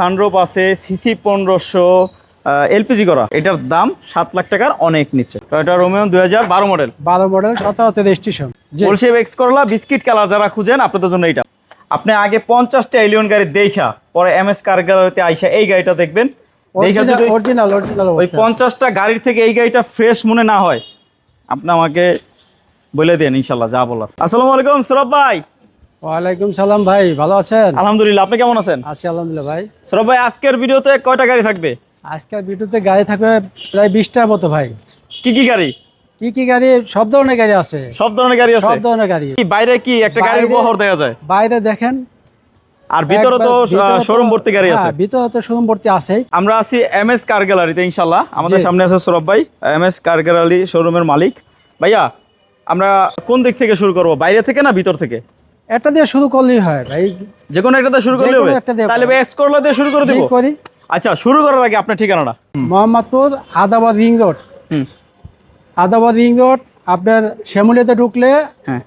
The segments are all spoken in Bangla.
সানরোপ আছে সিসি পনেরোশো এলপিজি করা। এটার দাম সাত লাখ টাকার অনেক নিচে। টয়োটা রোমিও দুই হাজার বারো মডেল বারো model সতেরোতে registration ball shape X Corolla biscuit colour যারা খুঁজেন আপনাদের জন্য এইটা। আপনি আগে পঞ্চাশটা এলিয়ন গাড়ি দেখা পরে এম এস কার গ্যালারিতে আইসা এই গাড়িটা দেখবেন। দেখা যদি ওই পঞ্চাশটা গাড়ির থেকে এই গাড়িটা ফ্রেশ মনে না হয় আপনি আমাকে বলে দেন ইনশাল্লাহ যা বলার। আসসালামু আলাইকুম সৌরভ ভাই। ওয়ালাইকুম সালাম ভাই ভালো আছেন? আলহামদুলিল্লাহ আপনি কেমন আছেন? আছি আলহামদুলিল্লাহ ভাই। সৌরভ ভাই আজকের ভিডিওতে কয়টা গাড়ি থাকবে? আজকের ভিডিওতে গাড়ি থাকবে প্রায় বিশটার মতো ভাই। কি কি গাড়ি? কি কি গাড়ি? সব ধরনের গাড়ি আছে। সব ধরনের গাড়ি আছে? সব ধরনের গাড়ি। কি বাইরে কি একটা গাড়ির বাইরে- বহর দেখা যায়? বাইরে দেখেন। আর ভিতরে তো শোরুম ভর্তি গাড়ি আছে। হ্যাঁ, ভিতরে তো শোরুম ভর্তি আছেই। আমরা আছি এম এস কার গ্যালারিতে ইনশাল্লাহ আমাদের সামনে আছে সৌরভ ভাই এম এস কার গ্যালারি শোরুমের মালিক। ভাইয়া আমরা কোন দিক থেকে শুরু করব? বাইরে থেকে না ভিতর থেকে? একটা দিয়ে শুরু করলেই হয় ভাই। যে কোনো একটা দিয়ে শুরু করলে হবে। তাহলে। ভাই এক্স করলা দিয়ে শুরু করে দিব? করি। আচ্ছা শুরু করার আগে আপনার ঠিকানাটা। Mohammadpur Adabor ring road. হুম। আদাবাদ রিং রোড আপনার শ্যামলিয়াতে ঢুকলে হ্যাঁ।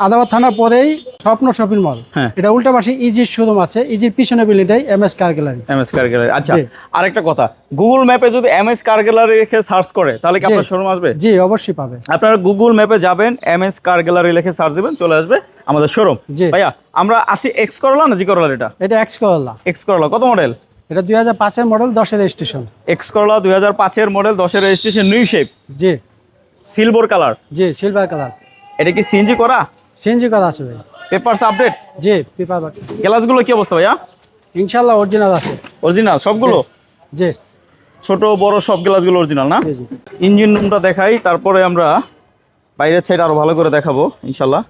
আদাবাদ থানা পরেই স্বপ্ন শপিং মল। হ্যাঁ। এটা উল্টা পাশে ইজির শোরুম আছে। ইজির পিছনে বিল্ডিংটাই M S car gallery. M S car gallery. আচ্ছা। আরেকটা কথা গুগল ম্যাপে যদি এম এস কার গ্যালারি রেখে সার্চ করে তাহলে কি আপনার শোরুম আসবে? জি অবশ্যই পাবে। আপনারা গুগল ম্যাপে যাবেন এম এস কার গ্যালারি লিখে সার্চ দিবেন চলে আসবে আমাদের শোরুম। জি। ভাইয়া আমরা আসি এক্স করলা না জি করলা এটা? এটা এক্স করলা এক্স করলা কত মডেল এটা দুই হাজার পাঁচের মডেল দশের রেজিস্ট্রেশন এক্স করলা দুই হাজার পাঁচের মডেল দশের রেজিস্ট্রেশন নিউ শেপ জি। সিলভার কালার জি সিলভার কালার এটা কি সিএনজি করা? সিএনজি করা আছে ভাই। পেপারস আপডেট জি পেপার গ্লাসগুলো কি অবস্থা ভাইয়া? ইনশাল্লাহ অরিজিনাল আছে। অরিজিনাল সবগুলো? জি ছোট বড় সব গ্লাসগুলো অরিজিনাল না? ইঞ্জিন রুমটা দেখাই তারপরে আমরা বাইরের সাইড আরও ভালো করে দেখাবো ইনশাল্লাহ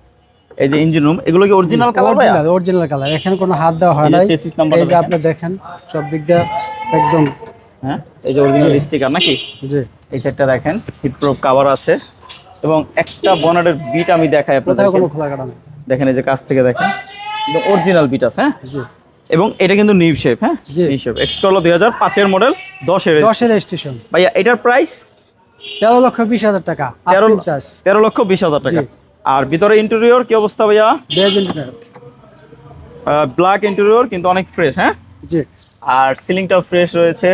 এই যে ইঞ্জিন রুম এগুলো কি original colour original original colour এখানে কোনো হাত দেওয়া হয় number এই যে। আপনি দেখেন সব দিক দিয়ে একদম। হ্যাঁ? এই যে অরিজিনাল স্টিকার নাকি? জি। এই সাইডটা দেখেন হিটপ্রুফ কভার আছে। এবং একটা বনারের বিট আমি দেখাই আপনাদের কোনো খোলা কাটা নেই। দেখেন এই যে কাছ থেকে দেখেন। অরিজিনাল বিট আছে হ্যাঁ? জি। এবং এটা কিন্তু নিউ শেপ হ্যাঁ। নিউ শেপ এক্সকলা দুই হাজার পাঁচের মডেল দশের দশের রেজিস্ট্রেশন ভাইয়া এটার প্রাইস তেরো লক্ষ বিশ হাজার টাকা। তেরো তেরো লক্ষ বিশ হাজার টাকা। আর ভিতরে ইন্টেরিয়র কি অবস্থা ভাইয়া? ব্ল্যাক ইন্টেরিয়র কিন্তু অনেক ফ্রেশ হ্যাঁ? জি। আর সিলিংটাও ফ্রেশ রয়েছে।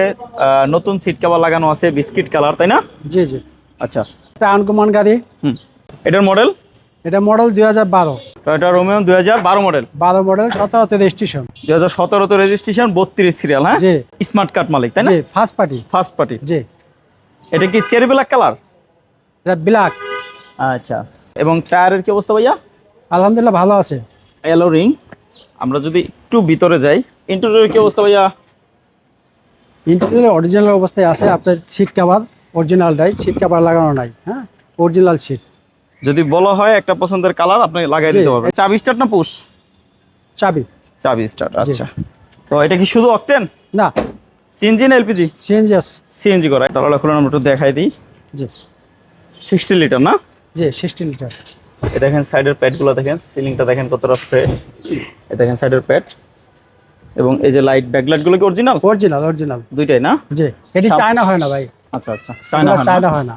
নতুন সিট কাভার লাগানো আছে বিস্কিট কালার তাই না? জি জি। আচ্ছা। এটা আনকমন গাড়ি। এটার মডেল এটা মডেল দুই হাজার বারো। টয়োটা রোমিও দুই হাজার বারো মডেল বারো মডেল সতেরোতে রেজিস্ট্রেশন দুই হাজার সতেরোতে রেজিস্ট্রেশন বত্রিশ সিরিয়াল হ্যাঁ? জি। স্মার্ট কার্ড মালিক তাই না? ফার্স্ট পার্টি ফার্স্ট পার্টি জি। এটা কি চেরি ব্ল্যাক কালার এটা ব্ল্যাক আচ্ছা। এবং টায়ারের কি অবস্থা ভাইয়া? আলহামদুলিল্লাহ ভালো আছে। এলো রিং আমরা যদি একটু ভিতরে যাই ইন্টেরিয়র কি অবস্থা ভাইয়া? ইন্টারভিউ অরিজিনাল অবস্থায় আছে আপনার সিট কাভার অরিজিনালটাই সিট কাভার লাগানো নাই হ্যাঁ? অরিজিনাল সিট যদি বলা হয় একটা পছন্দের কালার আপনি লাগাই দিতে পারবেন। চাবি স্টার্ট না পুশ চাবি। চাবি স্টার্ট আচ্ছা। তো এটা কি শুধু অকটেন না। সিএনজি না এলপিজি সিএনজি সিএনজি করা। ডালাটা খুলে আমরা একটু দেখাই দিই। জি। সিক্সটি লিটার না? জি সিক্সটি লিটার এ দেখেন সাইডের প্যাডগুলো দেখেন সিলিংটা দেখেন কতটা ফ্রেশ এ দেখেন সাইডের প্যাড এবং এই যে লাইট ব্যাকলাইটগুলো কি অরিজিনাল অরিজিনাল অরিজিনাল দুইটাই না? জি। এটি চায়না হয় না ভাই। আচ্ছা আচ্ছা। চায়না চায়না হয় না?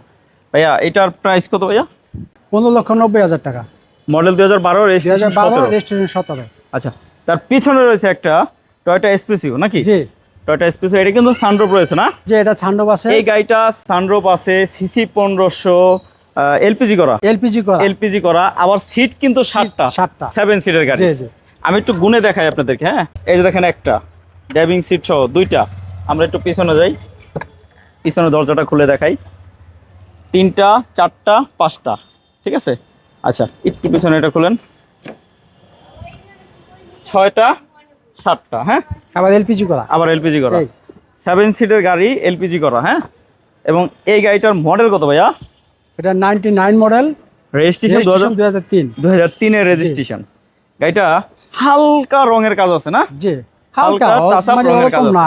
ভাইয়া এটার প্রাইস কত ভাইয়া? পনেরো লক্ষ নব্বই হাজার টাকা। মডেল দুই হাজার বারো রেজিস্ট্রেশন সতেরো। আচ্ছা তার পিছনে রয়েছে একটা টয়টা নাকি? জি। টয়টা এটা কিন্তু সানরুফ রয়েছে না? যে এটা ছান্ডব আছে। এই গাড়িটা সানরুফ আছে সিসি পনেরোশো এলপিজি করা। এলপিজি করা। এলপিজি করা আবার সিট কিন্তু সাতটা। সাতটা। সেভেন সিটের গাড়ি। আমি একটু গুনে দেখাই আপনাদেরকে হ্যাঁ? এই যে দেখেন একটা ড্রাইভিং সিট সহ দুইটা। আমরা একটু পিছনে যাই। পিছনে দরজাটা খুলে দেখাই। তিনটা চারটা পাঁচটা। ঠিক আছে? আচ্ছা একটু পিছনে এটা খুলেন। ছয়টা সাতটা হ্যাঁ? আবার এলপিজি করা। আবার এলপিজি করা। সেভেন সিটের গাড়ি এলপিজি করা হ্যাঁ? এবং এই গাড়িটার মডেল কত ভাইয়া? এটা নাইনটি নাইন মডেল। রেজিস্ট্রেশন দু হাজার তিন। দু হাজার তিনের রেজিস্ট্রেশন গাড়িটা হালকা রঙের কাজ আছে না? জি। হালকা মানে রঙের কাজ না।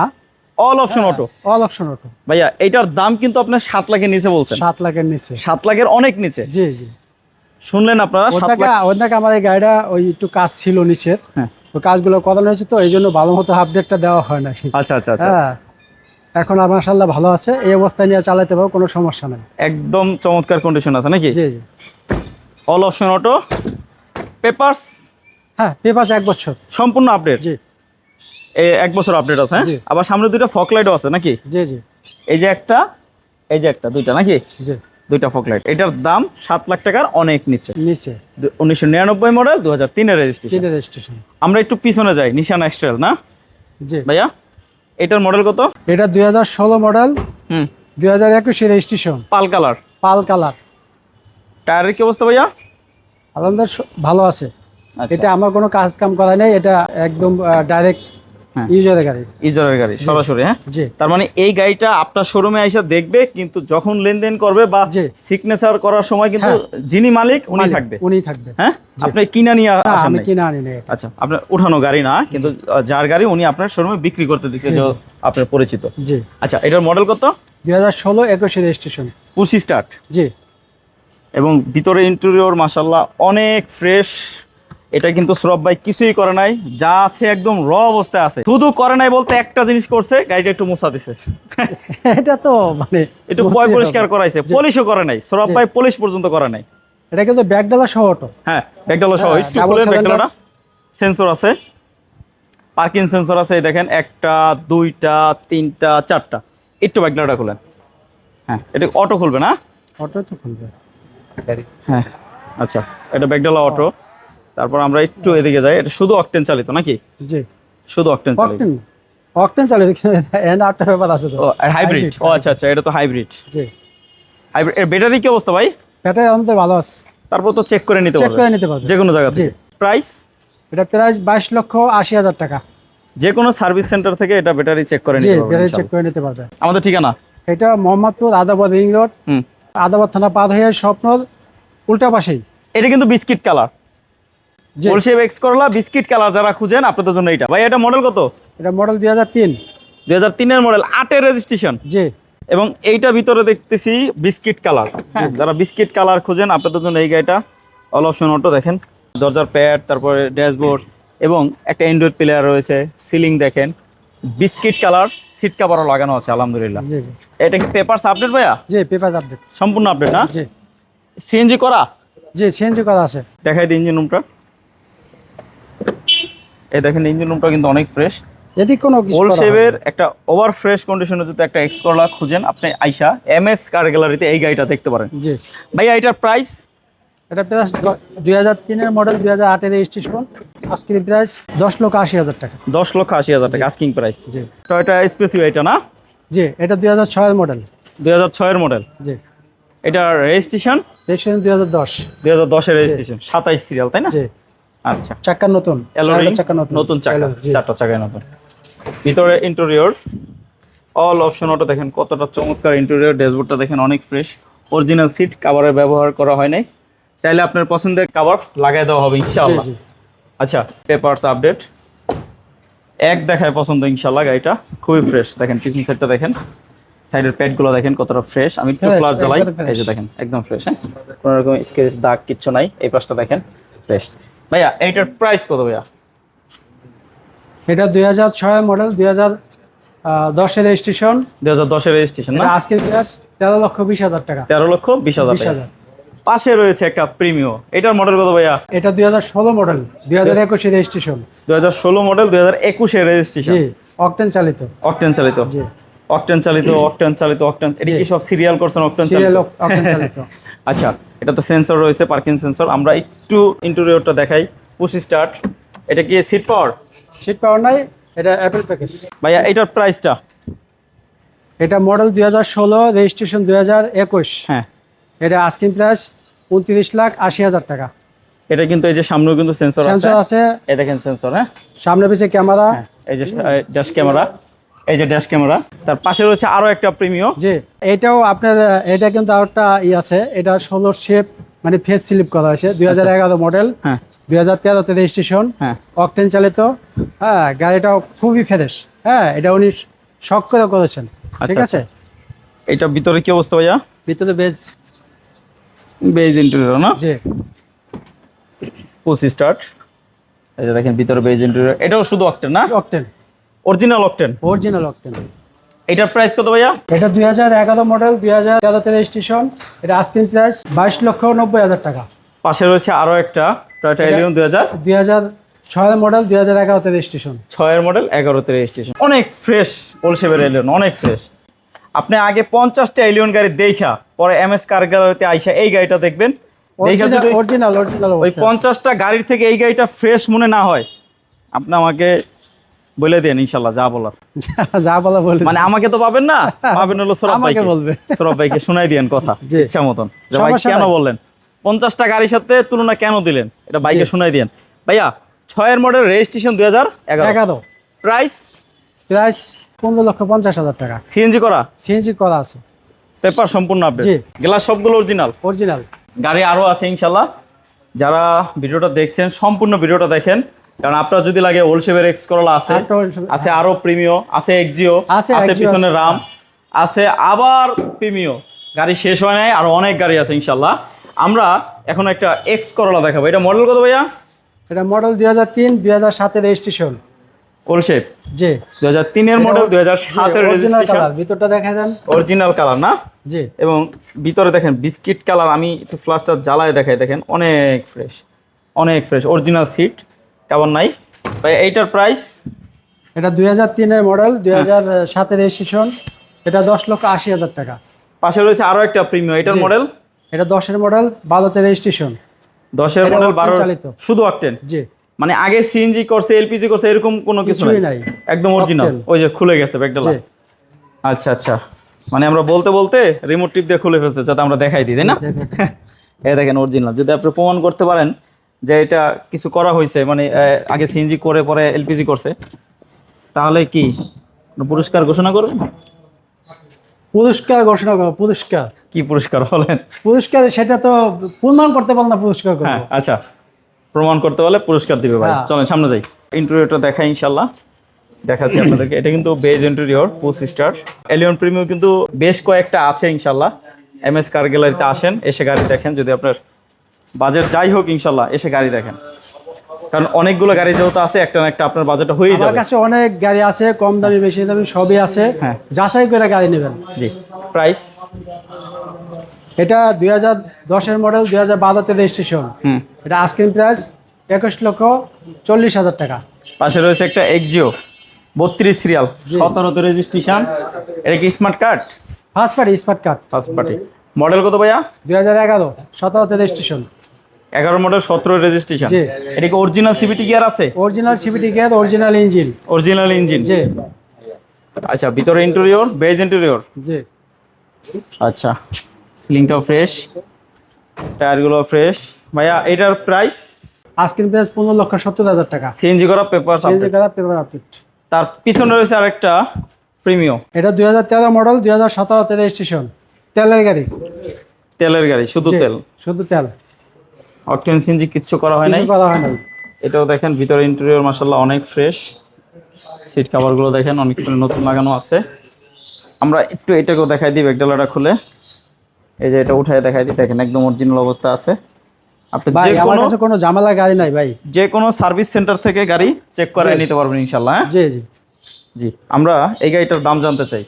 All option auto all option auto ভাইয়া এটার দাম কিন্তু আপনার সাত লাখের নিচে বলছেন। সাত লাখের নিচে। সাত লাখের অনেক নিচে। জি জি। শুনলেন আপনারা সাত লাখ ওটাকে আমার এই গাড়িটা ওই একটু কাজ ছিল নিচের। হ্যাঁ। ওই কাজগুলো করানো হয়েছে তো এই জন্য ভালো মতো আপডেটটা দেওয়া হয় না আচ্ছা আচ্ছা আচ্ছা হ্যাঁ। এখন আর মাসাল্লাহ ভালো আছে এই অবস্থায় নিয়ে চালাতে পারব কোনো সমস্যা নেই। একদম চমৎকার কন্ডিশন আছে নাকি? জি জি। অল অপশন অটো পেপারস হ্যাঁ পেপাস এক বছর। সম্পূর্ণ আপডেট জি। এক বছর আপডেট আছে হ্যাঁ? আবার সামনে দুইটা ফক লাইটও আছে নাকি? জি জি। এই যে একটা এই যে একটা দুইটা নাকি? জি। দুইটা ফক লাইট এটার দাম সাত লাখ টাকার অনেক নিচে। নিচে। উনিশশো নিরানব্বই মডেল দু হাজার তিনের রেজিস্ট্রেশন রেজিস্ট্রেশন আমরা একটু পিছনে যাই নিশান এক্সট্রেল না? জি। ভাইয়া এটার মডেল কত? এটা দুই হাজার ষোলো মডেল হুম। দুই হাজার একুশে registration pearl colour pearl colour টায়ারের কি অবস্থা ভাইয়া? আলহামদুলিল্লাহ ভালো আছে। আচ্ছা। এটা আমার কোনো কাজ কাম করা নেই এটা একদম ডাইরেক্ট। ইউজারের গাড়ি। ইজারের গাড়ি সরাসরি হ্যাঁ? তার মানে এই গাড়িটা আপনার শোরুমে দেখবে কিন্তু যখন লেনদেন করবে বা সিগনেচার করার সময় কিন্তু হ্যাঁ। যিনি মালিক উনি থাকবে। উনি থাকবে। হ্যাঁ? আপনি কিনা নিয়ে আসেন আমি নাই। আনি না আচ্ছা আপনার উঠানো গাড়ি না কিন্তু যার গাড়ি উনি আপনার শোরুমে বিক্রি করতে দিচ্ছে যে আপনার পরিচিত। জি। আচ্ছা এটার মডেল কত? দুই হাজার ষোলো একুশে রেজিস্ট্রেশন পুশি স্টার্ট জি। এবং ভিতরে ইন্টেরিয়র মাসাল্লাহ অনেক ফ্রেশ এটা কিন্তু সৌরভ ভাই কিছুই করে নাই যা আছে একদম র অবস্থায় আছে। শুধু করে নাই বলতে একটা জিনিস করছে গাড়িটা একটু মোছা দিছে। এটা তো মানে একটু পয় পরিষ্কার করাইছে পলিশও করে নাই সৌরভ ভাই পলিশ পর্যন্ত করে নাই। এটা কিন্তু ব্যাগডালা সহ অটো। হ্যাঁ ব্যাগডালা সহ হ্যাঁ, একটু খুলে ব্যাগডালাটা। সেন্সর আছে পার্কিং সেন্সর আছে দেখেন একটা দুইটা তিনটা চারটা। একটু ব্যাগডালাটা খুলেন। হ্যাঁ এটা অটো খুলবে না? অটো তো খুলবে। হ্যাঁ আচ্ছা এটা ব্যাগডালা অটো। তারপর আমরা একটু এদিকে যাই। এটা শুধু অকটেন চালিত নাকি? জি। শুধু অকটেন চালিত। অকটেন চালিত এন্ড আটটা ব্যাপার আছে তো। আর হাইব্রিড ও আচ্ছা আচ্ছা এটা তো হাইব্রিড জি। হাইব্রিড এর ব্যাটারি কি অবস্থা ভাই? ব্যাটারি আলহামদুলিল্লাহ ভালো আছে। তারপর তো চেক করে নিতে চেক পারবে। করে নিতে পারবে। যে কোনো জায়গা জি। থেকে। প্রাইস এটা প্রাইস বাইশ লক্ষ আশি হাজার টাকা। যে কোনো সার্ভিস সেন্টার থেকে এটা ব্যাটারি চেক করে জি নিতে পারবে ব্যাটারি চেক করে নিতে পারবে। আমাদের ঠিকানা? এটা মোহাম্মদপুর আদাবাদ রিং রোড। হুম। আদাবাদ থানা পার হয়ে স্বপ্নর উল্টা পাশেই। এটা কিন্তু বিস্কিট কালার। জি। Ball shape X Corolla biscuit colour যারা খুঁজেন আপনাদের জন্য এটা ভাই এটা মডেল কত? এটা মডেল দুই হাজার তিন। দুই হাজার তিনের মডেল আটের রেজিস্ট্রেশন জি। এবং এইটা ভিতরে দেখতেছি বিস্কিট কালার। হ্যাঁ। যারা বিস্কিট কালার খুঁজেন আপনাদের জন্য এই গাড়িটা। অল অপশন অটো দেখেন। দরজার প্যাড তারপরে ড্যাশবোর্ড এবং একটা অ্যান্ড্রয়েড প্লেয়ার রয়েছে সিলিং দেখেন। বিস্কিট কালার সিট কাভারও লাগানো আছে আলহামদুলিল্লাহ। এটা কি পেপারস আপডেট ভাইয়া? জি পেপার আপডেট সম্পূর্ণ আপডেট না? জি। সিএনজি করা? জি সিএনজি করা আছে। দেখাই দিই ইঞ্জিন রুমটা এই দেখেন ইঞ্জিন রুমটা কিন্তু অনেক ফ্রেশ এদিক কোনো ওল্ড শেভের একটা ওভার ফ্রেশ কন্ডিশনে যদি একটা এক্স করলা খুঁজেন আপনি আইসা এম এস কার গ্যালারিতে এই গাড়িটা দেখতে পারেন। জি। ভাইয়া এটার প্রাইস এটা প্রাইস দুই হাজার তিনের মডেল দুই হাজার আটের রেজিস্ট্রেশন আজকের প্রাইস দশ লক্ষ আশি হাজার টাকা। দশ লক্ষ আশি হাজার টাকা আস্কিং প্রাইস জি। তো এটা স্পেসিও এটা না? জি এটা দুই হাজার ছয়ের মডেল দুই হাজার ছয়ের মডেল জি। এটার রেজিস্ট্রেশন রেজিস্ট্রেশন দুই হাজার দশ। দুই হাজার দশের রেজিস্ট্রেশন সাতাইশ সিরিয়াল তাই না? জি। আচ্ছা। চাক্কার নতুন চাকা নতুন। নতুন চাকা চারটা চাকায় নতুন। ভিতরে ইন্টেরিয়র অল অপশন অটো দেখেন কতটা চমৎকার ইন্টেরিয়র ড্যাশবোর্ডটা দেখেন অনেক ফ্রেশ অরিজিনাল সিট কাভারের ব্যবহার করা হয় নাই। চাইলে আপনার পছন্দের কাভার লাগাই দেওয়া হবে ইনশাআল্লাহ। আচ্ছা পেপারস আপডেট এক দেখায় পছন্দ ইনশাল্লাহ গাড়িটা। খুবই ফ্রেশ দেখেন পিছন সাইডটা দেখেন। সাইডের প্যাডগুলো দেখেন কতটা ফ্রেশ আমি একটু Fresh, ফ্লাশ জ্বালাই। এই যে দেখেন একদম ফ্রেশ হ্যাঁ? কোনো রকম স্কেচ দাগ কিচ্ছু নাই। এই পাশটা দেখেন ফ্রেশ ভাইয়া এইটার প্রাইস কত ভাইয়া? এটা দুই হাজার ছয় মডেল দুই হাজার দশের রেজিস্ট্রেশন দুই হাজার দশের রেজিস্ট্রেশন না? আজকের প্রাইস তেরো লক্ষ বিশ হাজার টাকা। তেরো লক্ষ বিশ হাজার টাকা। পাশে রয়েছে একটা প্রিমিও এটার মডেল কত ভাইয়া? এটা দুই হাজার ষোলো মডেল দুই হাজার একুশে রেজিস্ট্রেশন দুই হাজার ষোলো মডেল দুই হাজার একুশের রেজিস্ট্রেশন অকটেন চালিত। অকটেন চালিত। অকটেন চালিত অকটেন চালিত অকটেন এটা কি সব সিরিয়াল করছেন অকটেন চালিত? অকটেন চালিত। আচ্ছা এটা তো সেন্সর রয়েছে পার্কিং সেন্সর আমরা একটু ইন্টেরিয়রটা দেখাই। পুশ স্টার্ট এটা কি সিট পাওয়ার সিট পাওয়ার নাই এটা অ্যাপেল প্যাকেজ ভাইয়া এটার প্রাইসটা এটা মডেল দুই হাজার ষোলো রেজিস্ট্রেশন দুই হাজার একুশ। হ্যাঁ। এটা আস্কিং প্রাইস উনত্রিশ লাখ আশি হাজার টাকা। এটা কিন্তু এই যে সামনেও কিন্তু সেন্সর আছে। সেন্সর আছে। এই দেখেন সেন্সর হ্যাঁ? সামনে পিছিয়ে ক্যামেরা এই যে ড্যাশ ক্যামেরা এই যে ড্যাশ ক্যামেরা তার পাশে রয়েছে আরও একটা প্রিমিও জি এটাও আপনার এটা কিন্তু আরেকটা ই আছে। এটা ষোলো শেপ মানে ফেস স্লিপ করা হয়েছে। দুই হাজার এগারো মডেল হ্যাঁ। দুই হাজার তেরোতে রেজিস্ট্রেশন হ্যাঁ। অকটেন চালিত। হ্যাঁ গাড়িটাও খুবই ফ্রেশ হ্যাঁ এটা উনি শখ করে করেছেন। ঠিক আচ্ছা, আছে এটা ভিতরে কি অবস্থা ভাইয়া? ভিতরে বেশ বেজ ইন্টেরিয়র না? জি। পুশ স্টার্ট এই যে দেখেন ভিতরে বেজ ইন্টেরিয়র এটাও শুধু অকটেন না? Octane original octane original octane এটার প্রাইস কত ভাইয়া? এটা দুই হাজার এগারো মডেল দুই হাজার তেরোতে রেজিস্ট্রেশন এটা আস্কিং প্রাইস বাইশ লক্ষ নব্বই হাজার টাকা। পাশে রয়েছে আরও একটা টয়টা এলিয়ন দুই হাজার। দুই হাজার ছয় মডেল দুই হাজার এগারোতে রেজিস্ট্রেশন ছয়ের মডেল এগারোতে রেজিস্ট্রেশন অনেক ফ্রেশ ওলসেভের এলিয়ন অনেক ফ্রেশ আপনি আগে পঞ্চাশটা এলিয়ন গাড়ি দেখা পরে এম এস কার গ্যালারিতে আইসা এই গাড়িটা দেখবেন। দেখা যদি অরিজিনাল অরিজিনাল ওই পঞ্চাশটা গাড়ির থেকে এই গাড়িটা ফ্রেশ মনে না হয় আপনি আমাকে বলে দেন ইনশাল্লাহ যা বলার। যা বলা বলে মানে আমাকে তো পাবেন না? পাবেন হলো সৌরভ ভাইকে। বলবে। সৌরভ ভাইকে শোনাই দিয়েন কথা। ইচ্ছা মতন। ভাই কেন। বললেন? পঞ্চাশটা গাড়ির সাথে তুলনা কেন দিলেন? এটা বাইকে শোনাই দিয়েন। ভাইয়া ছয়ের মডেল রেজিস্ট্রেশন দুই হাজার এগারো। প্রাইস? প্রাইস পনেরো লক্ষ পঞ্চাশ হাজার টাকা। সিএনজি করা? সিএনজি করা আছে। পেপার সম্পূর্ণ আপডেট। গ্লাস সবগুলো অরিজিনাল অরিজিনাল গাড়ি আরও আছে ইনশাল্লাহ। যারা ভিডিওটা দেখছেন সম্পূর্ণ ভিডিওটা দেখেন। কারণ আপনার যদি লাগে ওলসেভের এক্স করলা আছে আছে আরও প্রিমিও আছে এক্সিও আছে, পিছনে রাম আছে আবার প্রিমিও গাড়ি শেষ হয় নাই আরও অনেক গাড়ি আছে ইনশাল্লাহ। আমরা এখন একটা এক্স করলা দেখাবো। এটা মডেল কত ভাইয়া? এটা মডেল দুই হাজার তিন দুই হাজার সাতের রেজিস্ট্রেশন ওলশেপ জি। দুই হাজার তিনের মডেল দুই হাজার সাতের রেজিস্ট্রেশন ভিতরটা দেখা দেন। অরিজিনাল কালার না? জি। এবং ভিতরে দেখেন বিস্কিট কালার আমি একটু ফ্লাশটা জ্বালায় দেখাই। দেখেন অনেক ফ্রেশ অনেক ফ্রেশ অরিজিনাল সিট কেমন নাই? ভাই এইটার প্রাইস এটা দুই হাজার তিনের মডেল দুই হাজার সাতের রেজিস্ট্রেশন এটা দশ লক্ষ আশি হাজার টাকা। পাশে রয়েছে আরও একটা প্রিমিয়াম এটার মডেল এটা দশের মডেল বারোতে রেজিস্ট্রেশন দশের মডেল বারো চালিত। শুধু অকটেন জি। মানে আগে সিএনজি করছে এলপিজি করছে এরকম কোনো কিছু নাই? একদম অরিজিনাল ওই যে খুলে গেছে ব্যাগডালা। জি। আচ্ছা আচ্ছা। মানে আমরা বলতে বলতে রিমোট টিপ দিয়ে খুলে ফেলছে যাতে আমরা দেখাই দিই তাই না? এই দেখেন অরিজিনাল যদি আপনি প্রমাণ করতে পারেন যে এটা কিছু করা হয়েছে মানে আগে সিএনজি করে পরে এলপিজি করছে। তাহলে কি? পুরস্কার ঘোষণা করবেন পুরস্কার ঘোষণা করব পুরস্কার। কি পুরস্কার বলেন? পুরস্কার সেটা তো প্রমাণ করতে পারলাম না পুরস্কার হ্যাঁ আচ্ছা। প্রমাণ করতে পারলে পুরস্কার দিবে ভাই। হ্যাঁ। চলেন সামনে যাই। ইন্টেরিয়রটা দেখাই ইনশাল্লাহ। দেখাচ্ছি আপনাদেরকে। এটা কিন্তু beige interior push start Allion premium কিন্তু বেশ কয়েকটা আছে ইনশাল্লাহ। এম এস কার গ্যালারিতে আসেন এসে গাড়ি দেখেন যদি আপনার বাজেট যাই হোক ইনশাল্লাহ এসে গাড়ি দেখেন। কারণ অনেকগুলো গাড়ি যেহেতু আছে একটা না একটা আপনার বাজেটটা আমার যাবে। কাছে অনেক গাড়ি আছে কম দামি বেশি দামি সবই আছে। হ্যাঁ। যাচাই করে গাড়ি নেবেন। জি। প্রাইস? এটা দুই হাজার দশের মডেল দুই হাজার বারোতে রেজিস্ট্রেশন। এটা আস্কিং প্রাইস একুশ লক্ষ চল্লিশ হাজার টাকা। পাশে রয়েছে একটা এক্সিও বত্রিশ সিরিয়াল সতেরোতে রেজিস্ট্রেশন। এটা কি smart card first party smart card first party model কত ভাইয়া? দুই হাজার এগারো সতেরোতে রেজিস্ট্রেশন এগারো মডেল সতেরো রেজিস্ট্রেশন এটা কি অরিজিনাল সিবিটি গিয়ার আছে? Original CVT gear original engine original engine জি। আচ্ছা ভিতরে ইন্টেরিয়র বেজ ইন্টেরিয়র জি। আচ্ছা সিলিংটাও ফ্রেশ টায়ারগুলো ফ্রেশ ভাইয়া এটার প্রাইস আস্কিং প্রাইস পনেরো লক্ষ সত্তর হাজার টাকা। সিএনজি করা পেপার চেঞ্জ করা পেপার আপডেট তার পিছনে রয়েছে আরেকটা প্রিমিয়ম এটা দুই হাজার তেরো মডেল দুই হাজার সতেরোতে রেজিস্ট্রেশন তেলের গাড়ি? তেলের গাড়ি শুধু তেল? শুধু তেল। অকটেন সিএনজি কিচ্ছু করা হয় নাই? কিছু করা হয় না এটাও দেখেন ভিতরে ইন্টেরিয়র মাসাল্লাহ অনেক ফ্রেশ সিট কাভারগুলো দেখেন অনেক নতুন লাগানো আছে। আমরা একটু এটাকেও দেখাই দিই ব্যাগডালাটা খুলে। এই যে এটা উঠায় দেখাই দিই দেখেন একদম অরিজিনাল অবস্থা আছে। আপনি যে কোনো কাছে কোনো ঝামেলা গাড়ি নাই ভাই। যে কোনো সার্ভিস সেন্টার থেকে গাড়ি চেক করে নিতে পারবেন ইনশাল্লাহ হ্যাঁ? জি জি। জি আমরা এই গাড়িটার দাম জানতে চাই।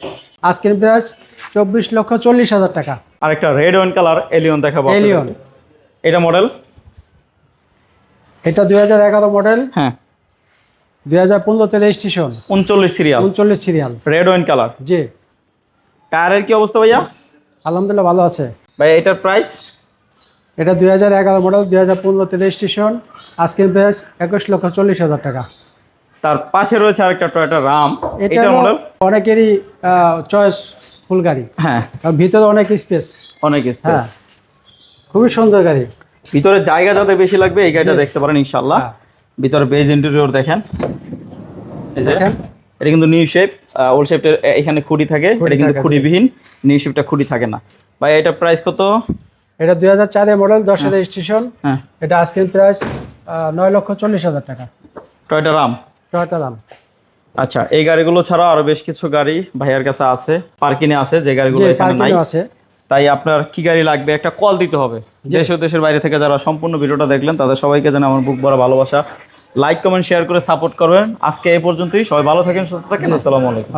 আস্কিং প্রাইস চব্বিশ লক্ষ চল্লিশ হাজার টাকা। আর একটা রেড ওয়াইন কালার এলিয়ন দেখাবো এলিয়ন এটা মডেল এটা দুই হাজার এগারো মডেল হ্যাঁ। দুই হাজার পনেরো পনেরোতে রেজিস্ট্রেশন উনচল্লিশ সিরিয়াল উনচল্লিশ সিরিয়াল রেড ওয়াইন কালার জি। টায়ারের কি অবস্থা ভাইয়া? আলহামদুলিল্লাহ ভালো আছে। ভাই এটার প্রাইস এটা দুই হাজার এগারো মডেল দুই হাজার পনেরো পনেরোতে রেজিস্ট্রেশন আজকের প্রাইস একুশ লক্ষ চল্লিশ হাজার টাকা। তার পাশে রয়েছে আরেকটা টয়োটা রাম এটা মডেল অনেকেরই চয়েস ফুল গাড়ি। হ্যাঁ। ভিতরে অনেক স্পেস অনেক স্পেস হ্যাঁ। খুবই সুন্দর গাড়ি। ভিতরে জায়গা যাতে বেশি লাগবে এই গাড়িটা দেখতে পারেন ইনশাল্লাহ হ্যাঁ। ভিতরে বেজ ইন্টেরিয়র দেখেন। এটা কিন্তু নিউ শেপ ওল্ড শেপের এখানে খুঁড়ি থাকে এটা কিন্তু। খুঁড়িবিহীন নিউ শেপটা খুঁড়ি থাকে না। ভাই এটা প্রাইস কত? এটা দুই হাজার চারের মডেল দশের রেজিস্ট্রেশন হ্যাঁ। এটা আজকের প্রাইস নয় লক্ষ চল্লিশ হাজার টাকা। টয়টা রাম। টয়টা দাম আচ্ছা এই গাড়িগুলো ছাড়া আরও বেশ কিছু গাড়ি ভাইয়ার কাছে আছে পার্কিনে আছে যে গাড়িগুলো এখানে নাই। আছে। তাই আপনার কি গাড়ি লাগবে একটা কল দিতে হবে। দেশ ও দেশের বাইরে থেকে যারা সম্পূর্ণ ভিডিওটা দেখলেন তাদের সবাইকে যেন আমার বুক ভরা ভালোবাসা। লাইক কমেন্ট শেয়ার করে সাপোর্ট করবেন। আজকে এই পর্যন্তই। সবাই ভালো থাকেন সুস্থ থাকেন। আসসালামু আলাইকুম।